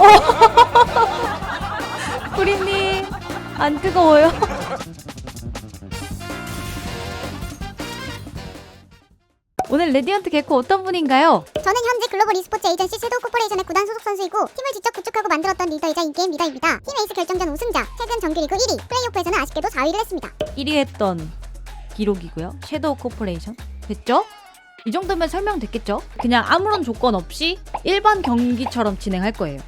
뿌리님 안 뜨거워요? 오늘 레디언트 개코 어떤 분인가요? 저는 현재 글로벌 e스포츠 에이전시 섀도우 코퍼레이션의 구단 소속 선수이고 팀을 직접 구축하고 만들었던 리더이자 인게임 리더입니다. 팀 에이스 결정전 우승자, 최근 정규리그 1위, 플레이오프에서는 아쉽게도 4위를 했습니다. 1위 했던 기록이고요. 섀도우 코퍼레이션. 됐죠? 이 정도면 설명됐겠죠? 그냥 아무런 조건 없이 일반 경기처럼 진행할 거예요.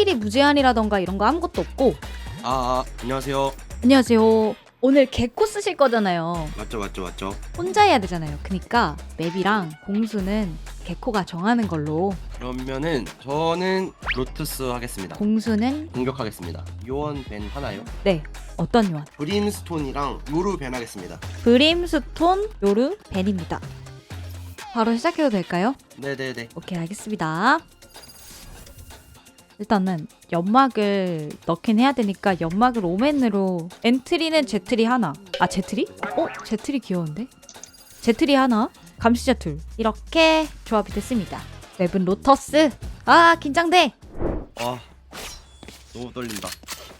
스킬이 무제한이라던가 이런 거 아무것도 없고 아, 아 안녕하세요. 안녕하세요. 오늘 개코 쓰실 거잖아요. 맞죠, 맞죠, 맞죠. 혼자 해야 되잖아요. 그니까 맵이랑 공수는 개코가 정하는 걸로 그러면은 저는 로투스 하겠습니다. 공수는 공격하겠습니다. 요원 벤 하나요? 네 어떤 요원? 브림스톤이랑 요루 벤 하겠습니다. 브림스톤 요르 벤입니다. 바로 시작해도 될까요? 네네네. 오케이 알겠습니다. 일단은 연막을 넣긴 해야 되니까 연막을 오맨으로 엔트리는 제트리 하나 아 제트리? 어? 제트리 귀여운데? 제트리 하나 감시자 둘 이렇게 조합이 됐습니다 맵은 로터스 아 긴장돼 아, 너무 떨린다.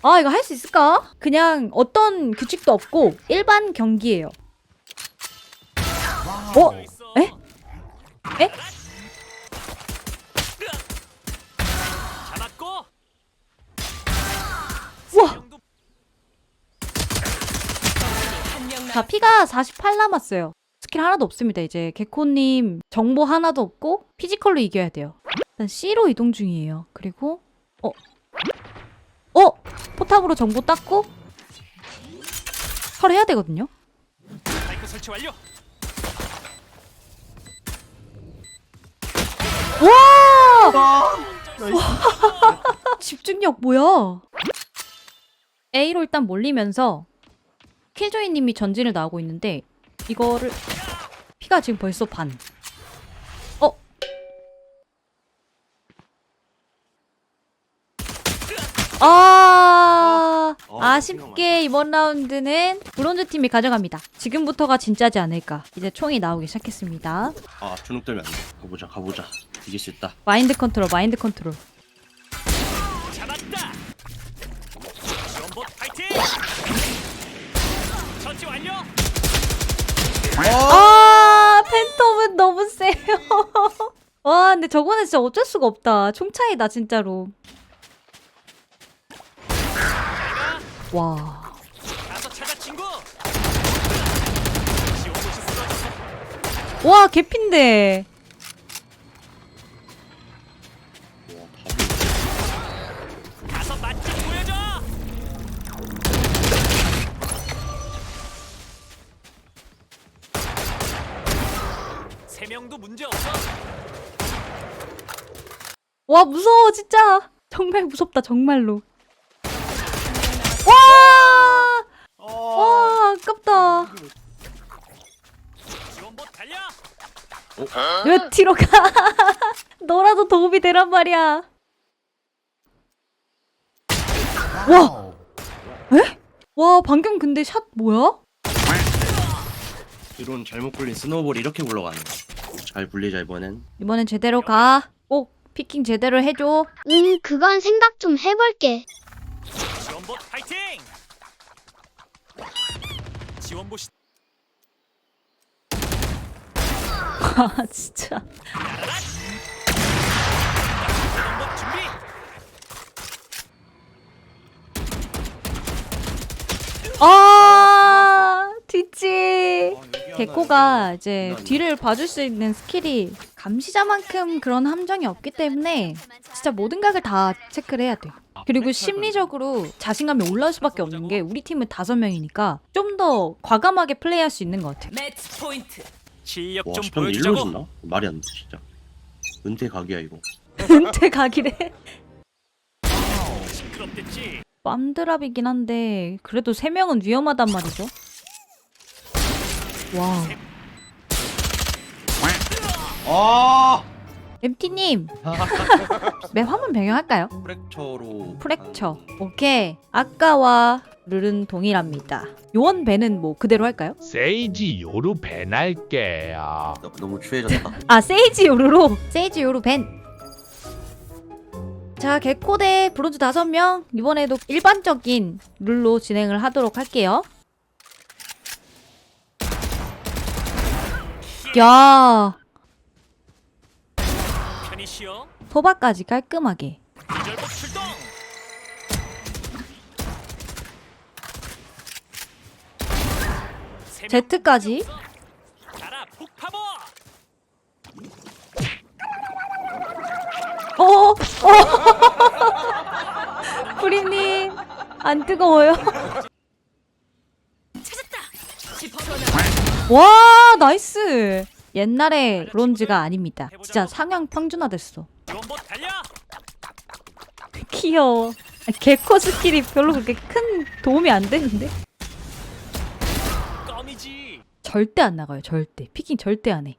아 이거 할 수 있을까? 그냥 어떤 규칙도 없고 일반 경기예요 어? 에? 에? 자, 피가 48 남았어요. 스킬 하나도 없습니다. 이제 개코님 정보 하나도 없고 피지컬로 이겨야 돼요. 일단 C로 이동 중이에요. 그리고 어, 어, 포탑으로 정보 땄고 설해야 되거든요. 마이크 설치 완료. 와, 집중력 뭐야? A로 일단 몰리면서 킬조이님이 전진을 나오고 있는데 이거를 피가 지금 벌써 반. 어? 아 어, 아쉽게 이번 라운드는 브론즈 팀이 가져갑니다. 지금부터가 진짜지 않을까. 이제 총이 나오기 시작했습니다. 아, 주눅 들면 안 돼. 가보자, 가보자. 이길 수 있다. 마인드 컨트롤, 마인드 컨트롤. 처치 완료. 아 팬텀은 너무 세요. 와 근데 저거는 진짜 어쩔 수가 없다. 총 차이다 진짜로. 와. 가서 찾아 친구. 지원봇이 쓰러졌어. 와 개핀데. 세 명도 문제 없어. 와 무서워 진짜. 정말 무섭다 정말로. 와. 와 아깝다. 지원봇 달려. 왜 뒤로 가? 너라도 도움이 되란 말이야. 와. 에? 와 방금 근데 샷 뭐야? 이런 잘못 굴린 스노우볼이 이렇게 굴러가네. 잘 굴리자 이번엔. 이번엔 제대로 가. 꼭 피킹 제대로 해줘. 음, 그건 생각 좀 해볼게. 지원봇 파이팅. 지원봇이 아 진짜. 지원봇 준비. 아 뒤지. 개코가 이제 뒤를 봐줄 수 있는 스킬이 감시자만큼 그런 함정이 없기 때문에 진짜 모든 각을 다 체크를 해야 돼. 그리고 심리적으로 자신감이 올라올 수밖에 없는 게 우리 팀은 다섯 명이니까 좀 더 과감하게 플레이할 수 있는 것 같아. 매치 포인트. 실력 와, 좀 스펀지 일로 보여주자고. 준다? 말이 안 돼, 진짜. 은퇴 각이야 이거. 은퇴 각이래. 시끄럽댔지. 빰드랍이긴 한데 그래도 세 명은 위험하단 말이죠. 와. 아! 엠티님 맵 화면 배경할까요? 프랙처로. 프랙처 오케이 아까와 룰은 동일합니다 요원 배는 뭐 그대로 할까요? 세이지 요루 배날게요. 너, 너무 추해졌다. 아 세이지 요루로 세이지 요루 벤 자, 개코 대 브론즈 5명. 이번에도 일반적인 룰로 진행을 하도록 할게요. 야, 편히 쉬어. 소바까지 깔끔하게. 기절복 출동. 세명 Z까지. 없어. 가라 폭파버. 어, 어. 프리님, 안 뜨거워요? 와, 나이스. 옛날에 브론즈가 아닙니다. 진짜 상향 평준화 됐어. 지원봇 달려. 귀여워. 개코 스킬이 별로 그렇게 큰 도움이 안 되는데? 절대 안 나가요, 절대. 피킹 절대 안 해.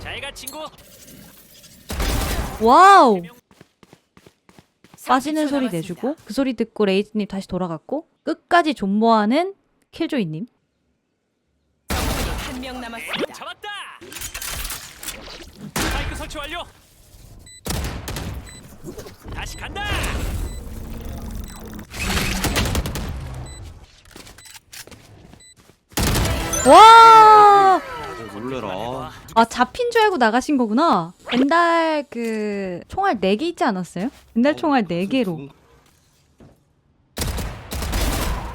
잘가 친구. 와우! 빠지는 소리 내주고 그 소리 듣고 레이즈님 다시 돌아갔고 끝까지 존버하는 킬조이님 한명 남았습니다. 잡았다. 스파이크 설치 완료. 다시 간다. 와! 어, 놀래라. 아 잡힌 줄 알고 나가신 거구나 벤달 그 총알 4개 있지 않았어요? 벤달 총알 4개로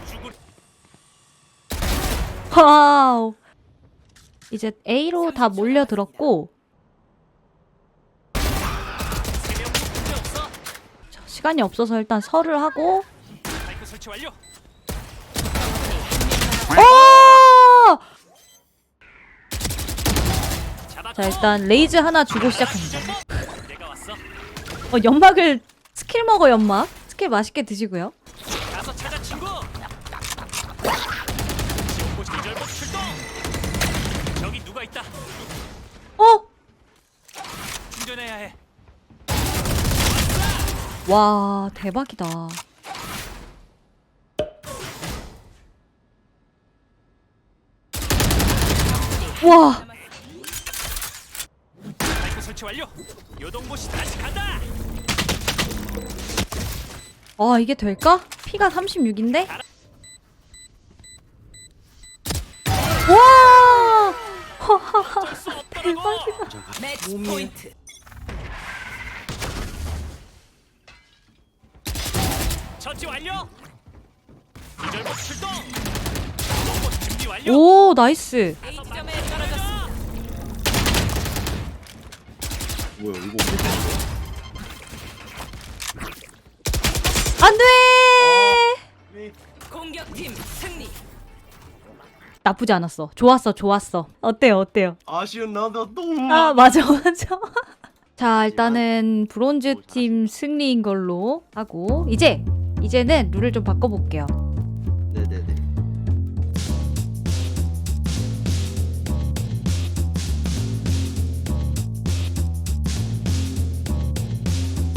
죽을 와우 이제 A로 다 없어. 자, 시간이 없어서 일단 설을 하고. 오! 자 일단 레이즈 하나 주고 시작합니다. 어, 연막을 스킬 먹어 연막 스킬 맛있게 드시고요 누가 있다. 어? 충전해야 해. 와 대박이다 와 스파이크 설치 완료. 요동보시 다시 간다. 아 이게 될까? 피가 36인데? 매치 포인트. 처치 완료. 기절복 출동. 요동보 준비 완료. 오 나이스 A점에 떨어졌습니다. 뭐야 이거 어떻게 안돼 공격팀 승리. 나쁘지 않았어. 좋았어 좋았어. 어때요 어때요? 아쉬운 나도 또. 아. 맞아 맞아. 자 일단은 브론즈 팀 승리인 걸로 하고 이제 이제는 룰을 좀 바꿔볼게요